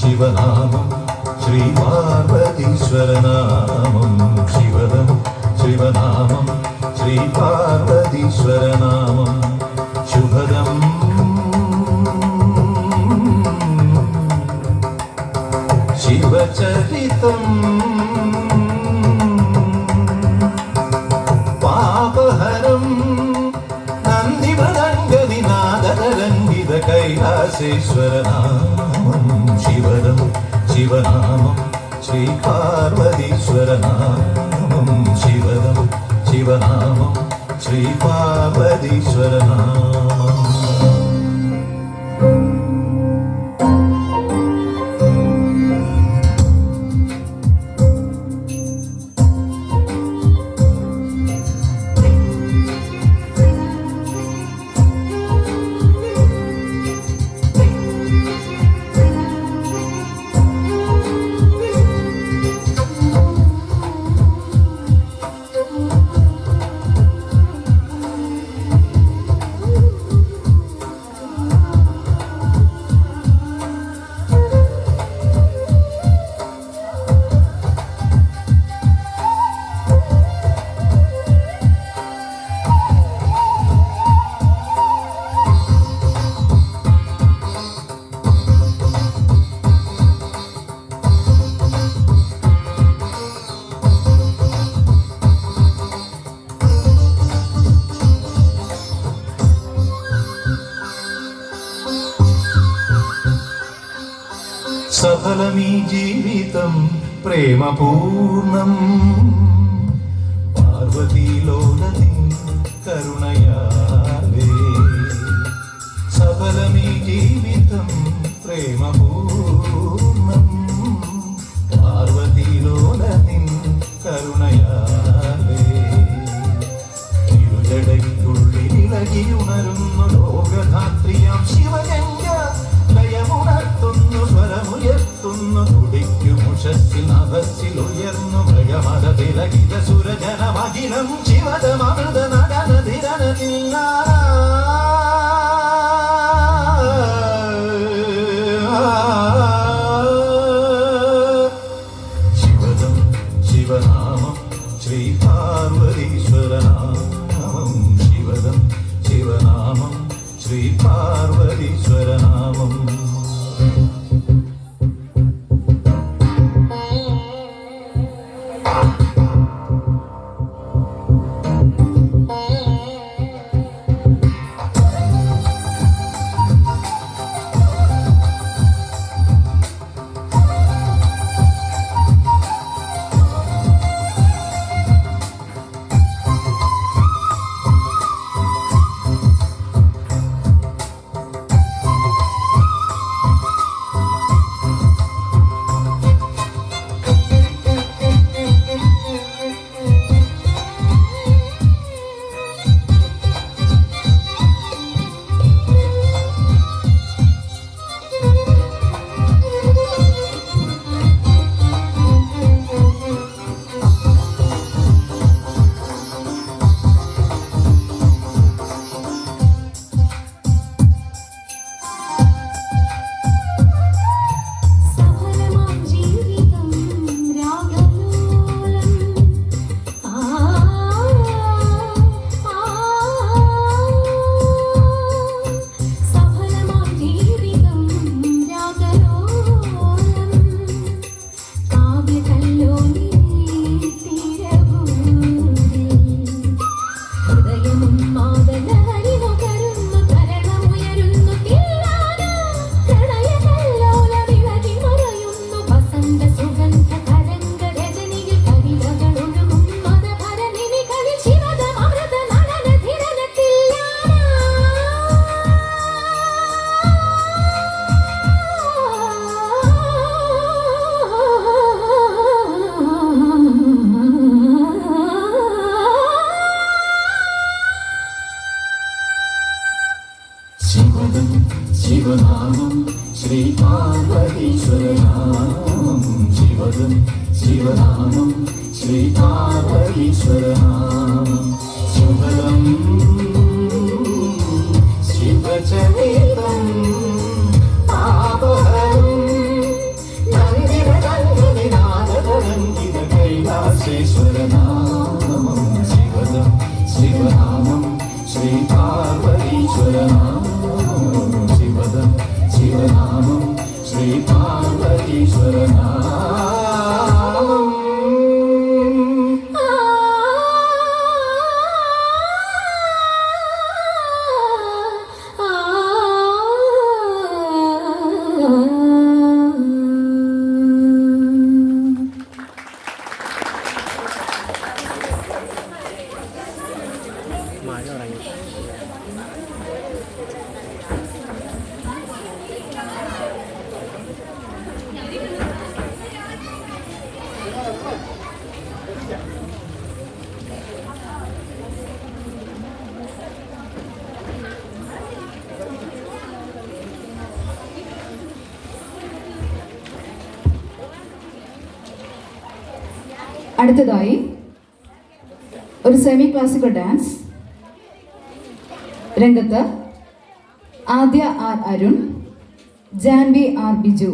ശിവനാമം ശ്രീ പാർവതീശ്വരനാമം ശിവദം ശിവനാമം ശ്രീ പാർവതീശ്വരനാമം ശുഭദം. ശിവചരിതം. പാപഹരം. നന്ദിമതംഗതിനാദരംഗിത കൈലാസേശ്വരനാമം ശിവദം ശിവനാമം ശ്രീ പാർവതീശ്വരനാമം ശിവദം ശിവനാമം ശ്രീ സഫലമീ ജീവിതം പ്രേമപൂർണം. പാർവതീലോലതി കരുണയാലേ. സഫലമീ ജീവിതം പ്രേമപൂർണം. പാർവതീലോലതി കരുണയാലേ. ഇരുജടയ്ക്കുള്ളിലകിയുണരുന്നു ലോകധാത്രിയാം ശിവഗംഗ மனத்தில் அவசில் உயர்ந்து மழகமத விலகித சுரஜனமகினம் சிவத மமத நடன திரனில் சிவதம் சிவநாமம் பார்வதீஸ்வரநாமம். சிவதம் சிவநாமம் ஸ்ரீ பார்வதீஸ்வரநாமம். ശിവനും ശിവനാമം ശ്രീ പാർവതീശ്വരനാമം ശിവനും ശിവനാമം ശ്രീ പാർവതീശ്വരനാമം ശുഭദം ശിവചരിതം പാപഹരം നന്ദിരനന്ദിനാദരന്ദിത കൈലാസേശ്വരനാമം ശിവനാമം ശ്രീ പാർവതീശ്വരനാമം ശിവനാമം ശ്രീ പാർവതീശ്വരനാമം അടുത്തതായി ഒരു സെമി ക്ലാസിക്കൽ ഡാൻസ് രംഗത്ത് ആദ്യ ആർ അരുൺ ജാൻവി ആർ ബിജു.